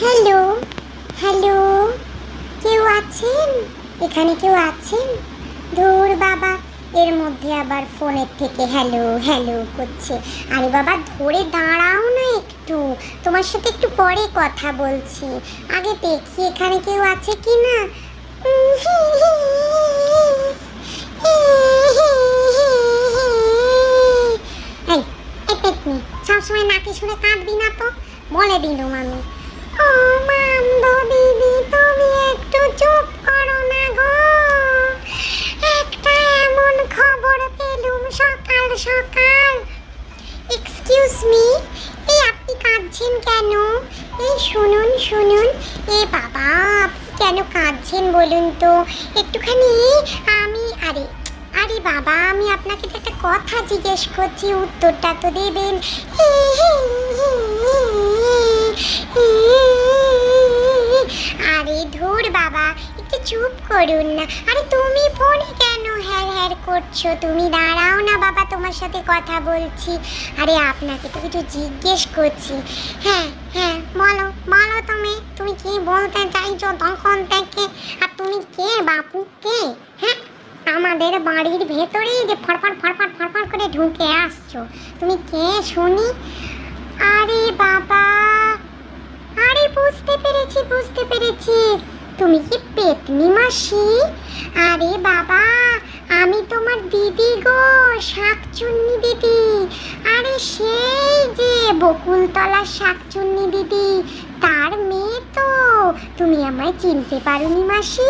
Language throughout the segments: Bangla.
হ্যালো হ্যালো কেউ আছেন? এখানে কেউ আছেন? ধুর বাবা, এর মধ্যে আবার ফোনের থেকে হ্যালো হ্যালো করছে। আরে বাবা, ধরে দাঁড়াও না একটু। তোমার সাথে একটু পরে কথা বলছি। আগে দেখি এখানে কেউ আছে কি না সবসময় নাকি শুনে কাঁদবি না তো? বলে দিলুম আমি। সকাল সকাল। এক্সকিউজ মি এই আপনি কাঁদছেন কেন? এই শুনুন শুনুন। এ বাবা কেন কাঁদছেন বলুন তো? একটুখানি আমি, আরে আরে বাবা, আমি আপনাকে তো একটা কথা জিজ্ঞেস করছি, উত্তরটা তো দেবেন। আরে ধুর বাবা, একটু চুপ করুন না। আরে তুমি করছ? তুমি দাঁড়াও না বাবা, তোমার সাথে কথা বলছি। আরে আপনাকে তো কিছু জিজ্ঞেস করছি। হ্যাঁ হ্যাঁ বলো বলো তুমি। তুমি কি বলতে চাইছো তখন থেকে? আর তুমি কে, বাপু কে? হ্যাঁ আমাদের বাড়ির ভেতরেই যে ফরফর ফরফর ফরফর করে ঢুকে আসছো। তুমি কে শুনি? আরে বাবা, আরে বুঝতে পেরেছি বুঝতে পেরেছি। তুমি কি পেতনি মাসি? আরে বাবা আমি তোমার দিদি গো, শাকচুন্নি দিদি। আরে সেই যে বকুলতলার শাকচুন্নি দিদি, তার মেয়ে তো। তুমি আমায় চিনতে পারোনি মাসি।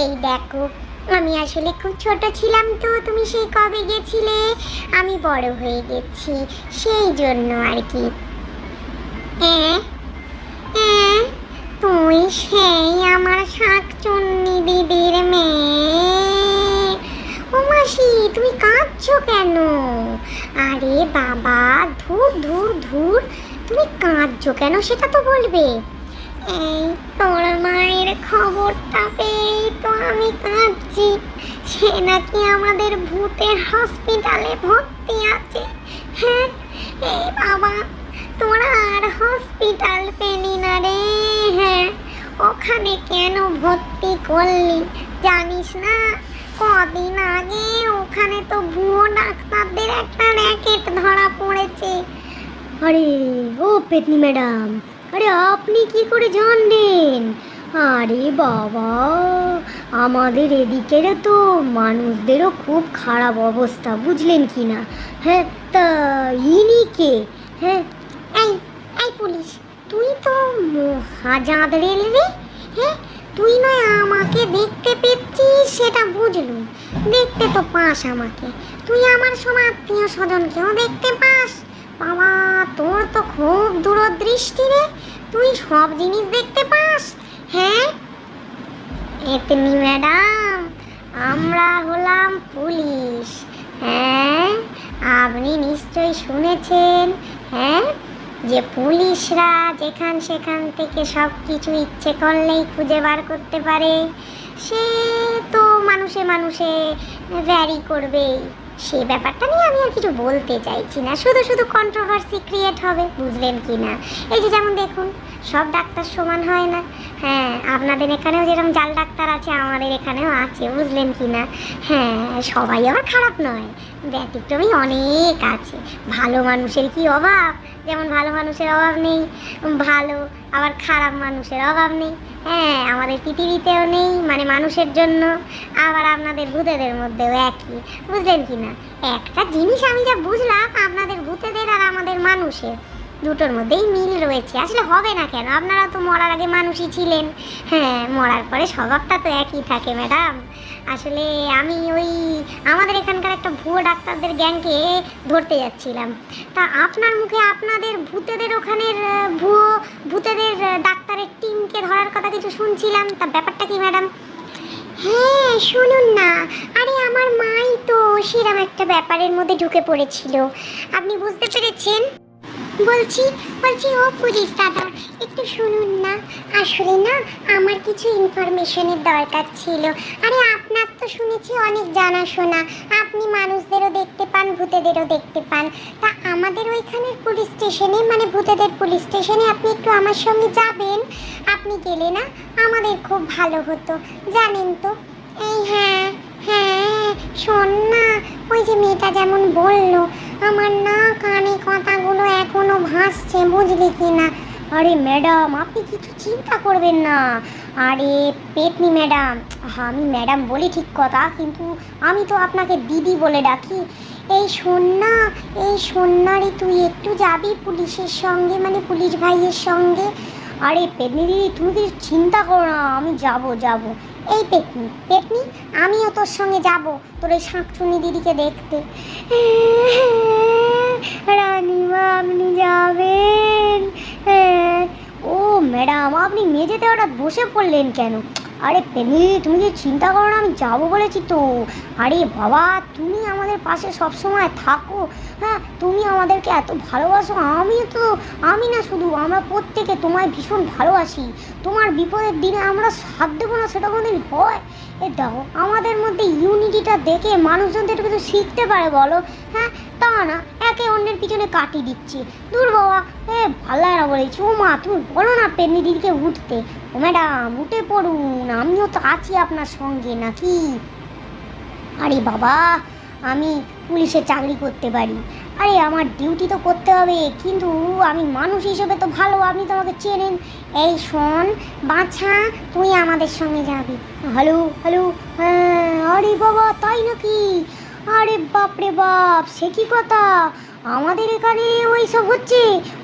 এই দেখো, আমি আসলে খুব ছোট ছিলাম তো, তুমি সেই কবে গেছিলে? আমি বড় হয়ে গেছি, সেই জন্য আর কি। তুই সেই আমার শাকচুন্নি দিদির মেয়ে ও মাসি তুমি কাঁদছো কেন? আরে বাবা, ধুর ধুর ধুর। তুমি কাঁদছো কেন সেটা তো বলবে। এই তোর মায়ের খবরটা পেয়েই তো আমি কাঁদছি। সে নাকি আমাদের ভূতের হসপিটালে ভর্তি আছে। হ্যাঁ এই বাবা, তোরা আর হসপিটাল পেলি না রে। হ্যাঁ ওখানে কেন ভর্তি করলি? জানিস না, কদিন আগে ওখানে তো ভুয়ো ডাক্তারদের একটা র্যাকেট ধরা আরে ও পেতনি ম্যাডাম, আরে আপনি কি করে জানলেন? আরে বাবা, আমাদের এদিকের তো মানুষদেরও খুব খারাপ অবস্থা, বুঝলেন কি না? হ্যাঁ তা ইনি কে? হ্যাঁ এই এই পুলিশ, তুই তো হাজার রেল রে? হ্যাঁ তুই নয় আমাকে দেখতে পেয়েছিস, সেটা বুঝলুম। দেখতে তো পাস আমাকে। তুই আমার সময় আত্মীয় স্বজনকেও দেখতে পাস। বাবা, তোর তো খুব দূরদৃষ্টি রে। তুই সব জিনিস দেখতে পাস। হ্যাঁ? এতনি, ম্যাডাম, আমরা হলাম পুলিশ। হ্যাঁ? আপনি নিশ্চয়ই শুনেছেন। হ্যাঁ? যে পুলিশরা যেখান সেখান থেকে সব কিছু ইচ্ছে করলেই খুঁজে বার করতে পারে। সে তো মানুষে মানুষে ভ্যারি করবেই। সে ব্যাপারটা নিয়ে আমি আর কিছু বলতে চাইছি না। শুধু শুধু কন্ট্রোভার্সি ক্রিয়েট হবে, বুঝলেন কি না? এই যে যেমন দেখুন, সব ডাক্তার সমান হয় না। হ্যাঁ আপনাদের এখানেও যেরকম জাল ডাক্তার আছে, আমাদের এখানেও আছে, বুঝলেন কি না? হ্যাঁ সবাই আবার খারাপ নয়। ব্যতিক্রমী অনেক আছে। ভালো মানুষের কি অভাব? যেমন ভালো মানুষের অভাব নেই, ভালো, আবার খারাপ মানুষের অভাব নেই। হ্যাঁ আমাদের পৃথিবীতেও নেই মানে মানুষের জন্য। আবার আপনাদের ভূতেদের মধ্যেও একই, বুঝলেন কি না? একটা জিনিস আমি যা বুঝলাম, আপনাদের ভূতেদের আর আমাদের মানুষের দুটোর মধ্যেই মিল রয়েছে। আসলে হবে না কেন? আপনারা তো মরার আগে মানুষই ছিলেন। হ্যাঁ মরার পরে স্বভাবটা তো একই থাকে, ম্যাডাম। আসলে আমি ওই আমাদের এখানকার একটা ভুয়ো ডাক্তারদের গ্যাংকে ধরতে যাচ্ছিলাম। তা আপনার মুখে আপনাদের ভূতেদের ওখানের ভুয়ো ভূতেদের ডাক্তারের টিমকে ধরার কথা কিছু শুনছিলাম? তা ব্যাপারটা কি, ম্যাডাম? হ্যাঁ শুনুন না। আরে, আমার মাই তো সেরকম একটা ব্যাপারের মধ্যে ঢুকে পড়েছিল। আপনি বুঝতে পেরেছেন? বলছি বলছি, ও পুলিশ দাদা, একটু শুনুন না। আসলে না, আমার কিছু ইনফরমেশনের দরকার ছিল। আরে, আপনার তো শুনেছি অনেক জানাশোনা। আপনি মানুষদেরও দেখতে পান, ভূতেদেরও দেখতে পান। তা আমাদের ওইখানের পুলিশ স্টেশনে মানে ভূতেদের পুলিশ স্টেশনে আপনি একটু আমার সঙ্গে যাবেন? আপনি গেলে না, আমাদের খুব ভালো হতো। জানেন তো? এই হ্যাঁ হ্যাঁ শোন না, ওই যে মেয়েটা যেমন বলল আমার না কানে কথাগুলো এখনও ভাসছে, বুঝলি কি না আরে ম্যাডাম আপনি কিছু চিন্তা করবেন না। আরে পেতনি ম্যাডাম আমি ম্যাডাম বলি ঠিক কথা, কিন্তু আমি তো আপনাকে দিদি বলে ডাকি। এই শোন না এই শোন না রে তুই একটু যাবি পুলিশের সঙ্গে মানে পুলিশ ভাইয়ের সঙ্গে? আরে পেতনি দিদি, তুমি কিছু চিন্তা করো না, আমি যাব যাব। এই পেতনি পেতনি, আমিও তোর সঙ্গে যাব, তোর এই শাঁকচুনি দিদিকে দেখতে রানীমা আপনি যাবেন। ও ম্যাডাম, আপনি মেঝেতে হঠাৎ বসে পড়লেন কেন আরে পেনি তুমি যে চিন্তা করো না, আমি যাব বলেছি তো। আরে বাবা, তুমি আমাদের পাশে সব সময় থাকো। হ্যাঁ তুমি আমাদেরকে এত ভালোবাসো আমি তো, আমি না শুধু, আমরা প্রত্যেকে তোমায় ভীষণ ভালোবাসি। তোমার বিপদের দিনে আমরা সাধ দেবো না সেটা কোনোদিন হয়। এ দেখো, আমাদের মধ্যে ইউনিটিটা দেখে মানুষজন তো একটু কিছু শিখতে পারে বলো। হ্যাঁ তা না, একে অন্যের পিছনে কাটি দিচ্ছি। দূর বাবা, এ ভালো না বলেছি ও মা, তুমি বলো না পেন্নি দিদিকে উঠতে। ও ম্যাডাম, উঠে পড়ুন, আমিও তো আছি আপনার সঙ্গে নাকি? আরে বাবা, আমি পুলিশে চাকরি করতে পারি। আরে, আমার ডিউটি তো করতে হবে, কিন্তু আমি মানুষ হিসেবে তো ভালো, আপনি তো আমাকে চেনেন। এই শোন, বাছা, তুই আমাদের সঙ্গে যাবি। হ্যালো হ্যালো হ্যাঁ আরে বাবা, তাই নাকি? আরে বাপরে বাপ, সে কি কথা? আমাদের এখানে ওই সব হচ্ছে।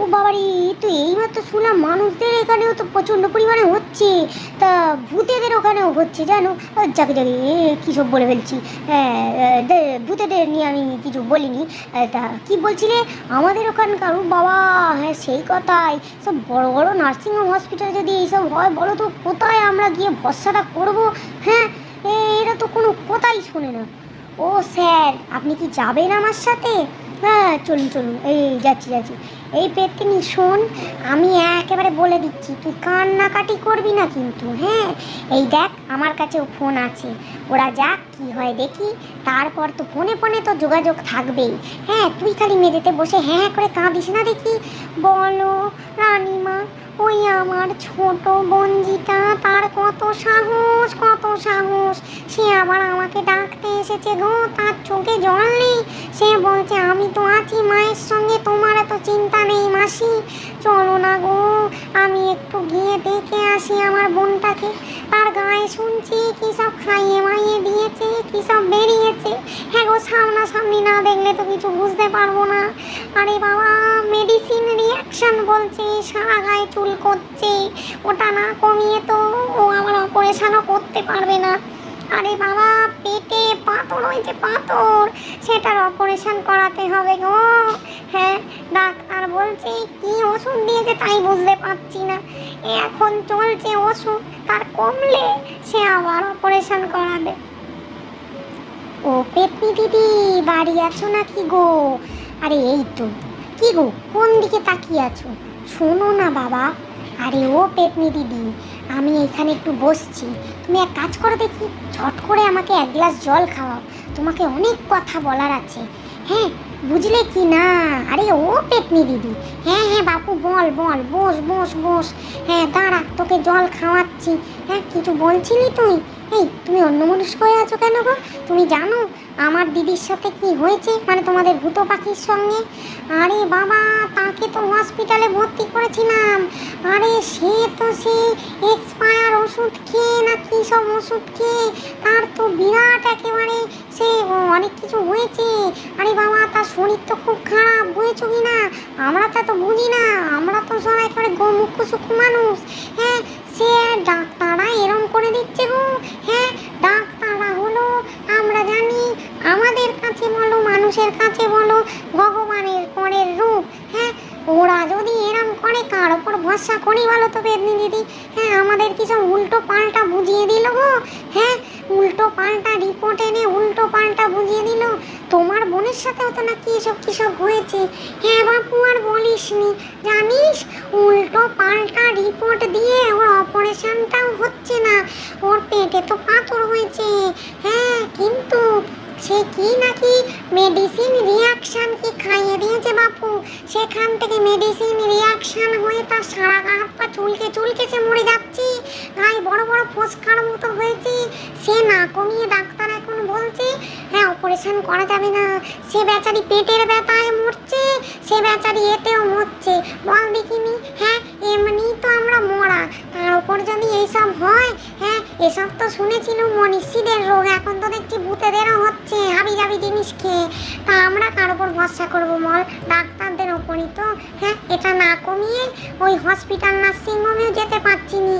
ও বাবারি, তো এইমাত্র শুনলাম মানুষদের এখানেও তো প্রচণ্ড পরিমাণে হচ্ছে। তা ভূতেদের ওখানেও হচ্ছে, জানো? যাকে যাকে কী সব বলে ফেলছি? হ্যাঁ ভূতেদের নিয়ে আমি কিছু বলিনি। তা কি বলছিলে? আমাদের ওখানকার বাবা হ্যাঁ সেই কথাই। সব বড় বড় নার্সিংহোম হসপিটালে যদি এইসব হয়, বলো তো, কোথায় আমরা গিয়ে ভরসাটা করব? হ্যাঁ এরা তো কোনো কথাই শোনে না। ও স্যার, আপনি কি যাবেন আমার সাথে? হ্যাঁ চলুন চলুন। এই যাচ্ছি যাচ্ছি। এই পেতনি শোন, আমি একেবারে বলে দিচ্ছি, তুই কান্নাকাটি করবি না কিন্তু হ্যাঁ? এই দেখ, আমার কাছেও ফোন আছে। ওরা যাক, কি হয় দেখি। তারপর তো ফোনে ফোনে তো যোগাযোগ থাকবেই। হ্যাঁ তুই খালি মেঝেতে বসে হ্যাঁ হ্যাঁ করে কাঁদিস না দেখি। বলো, রানিমা, ওই আমার ছোট বঞ্জিটা, তার কত সাহস কত সাহস? আবার আমাকে ডাকতে এসেছে গো, তার চোখে জল নেই। সে বলছে, আমি তো আছি মায়ের সঙ্গে, তোমার এত চিন্তা নেই মাসি। চলো না গো, আমি একটু গিয়ে দেখে আসি আমার বোনটাকে। তার গায়ে শুনছি কি সব খাইয়ে মাইয়ে দিয়েছে, কি সব বেরিয়েছে। হ্যাঁ গো, সামনাসামনি না দেখলে তো কিছু বুঝতে পারব না। আরে বাবা মেডিসিন রিয়াকশন বলছে, সারা গায়ে চুল করছে। ওটা না কমিয়ে তো ও আমার অপারেশনও করতে পারবে না। আরে বাবা, পেটে পাথর হয়েছে পাথর, সেটার অপারেশন করাতে হবে গো। হ্যাঁ ডাক্তার বলছে, কি ওষুধ দিয়েছে তাই বুঝতে পারছি না। এখন চলছে ওষুধ, তার কমলে সে আবার অপারেশন করাবে। ও পেতনি দিদি বাড়ি আছো নাকি গো? আরে এই তো, কি গো, কোন দিকে তাকিয়ে আছো? শোনো না বাবা আরে ও পেটনি দিদি, আমি এখানে একটু বসছি। তুমি এক কাজ করো দেখি ছট করে আমাকে এক গ্লাস জল খাওয়াও। তোমাকে অনেক কথা বলার আছে। হ্যাঁ বুঝলে কি না? আরে ও পেটনি দিদি। হ্যাঁ হ্যাঁ বাপু, বল বল, বস বস বস। হ্যাঁ দাঁড়া, তোকে জল খাওয়াচ্ছি। হ্যাঁ কিছু বলছিলি তুই? এই, তুমি অন্যমনস্ক হয়ে আছো কেন গো? তুমি জানো আমার দিদির সাথে কি হয়েছে? মানে তোমাদের ভূত পাখির সঙ্গে? আরে বাবা, তাকে তো হসপিটালে ভর্তি করেছিলাম। আরে সে তো সে এক্সপায়ার ওষুধ খেয়ে না কী সব ওষুধ খেয়ে, তার তো বিরাট একেবারে সে অনেক কিছু হয়েছে। আরে বাবা, তার শরীর তো খুব খারাপ, বুঝেছ কি না? আমরা তো এত বুঝি না, আমরা তো সব একেবারে গোমুখ্য সুখ মানুষ। হ্যাঁ সে করে দিচ্ছে গো। হ্যাঁ ডাক্তাররা হলো, আমরা জানি। আমাদের কাছে বলো, মানুষের কাছে বলো, ভগবানের পরের রূপ। হ্যাঁ ওরা যদি এরম করে, কার ওপর ভরসা করি বলো তো বেদনি দিদি? হ্যাঁ আমাদের কি সব উল্টো পাল্টা বুঝিয়ে দিল গো? হ্যাঁ উল্টো পাল্টা রিপোর্ট এনে উল্টো পাল্টা বুঝিয়ে দিল? তোমার বোনের সাথেও তো নাকি এসব কিসব হয়েছে হ্যাঁ বাপু আর বলিসনি জানিস উল্টো পাল্টা রিপোর্ট দিয়ে ওর অপারেশনটাও হচ্ছে না ওর পেটে তো পাথর হয়েছে হ্যাঁ কিন্তু সে কি নাকি মেডিসিন রিয়াকশন কি খাইয়ে দিয়েছে বাপু? সেখান থেকে মেডিসিন রিয়াকশন হয়ে তার সারা গা পা চুলকে চুলকে সে মরে যাচ্ছে। গায়ে বড় বড় ফোসকার মতো হয়েছে। সে না কমিয়ে ডাক্তার এখন বলছে হ্যাঁ অপারেশন করা যাবে না। সে বেচারি পেটের ব্যথায় মরছে, সে বেচারি এতেও মরছে। বল দেখিনি হ্যাঁ এমনি তো আমরা মরা। তার উপর যদি এইসব হ্যাঁ এসব তো শুনেছিলাম মনীষীদের রোগ, এখন তো দেখছি ভূতেদেরও হচ্ছে, হাবি জাবি জিনিস খেয়ে। তা আমরা কার ওপর ভরসা করব মল ডাক্তারদের ওপরই তো। হ্যাঁ এটা না কমিয়ে ওই হসপিটাল নার্সিংহোমেও যেতে পারছি নি।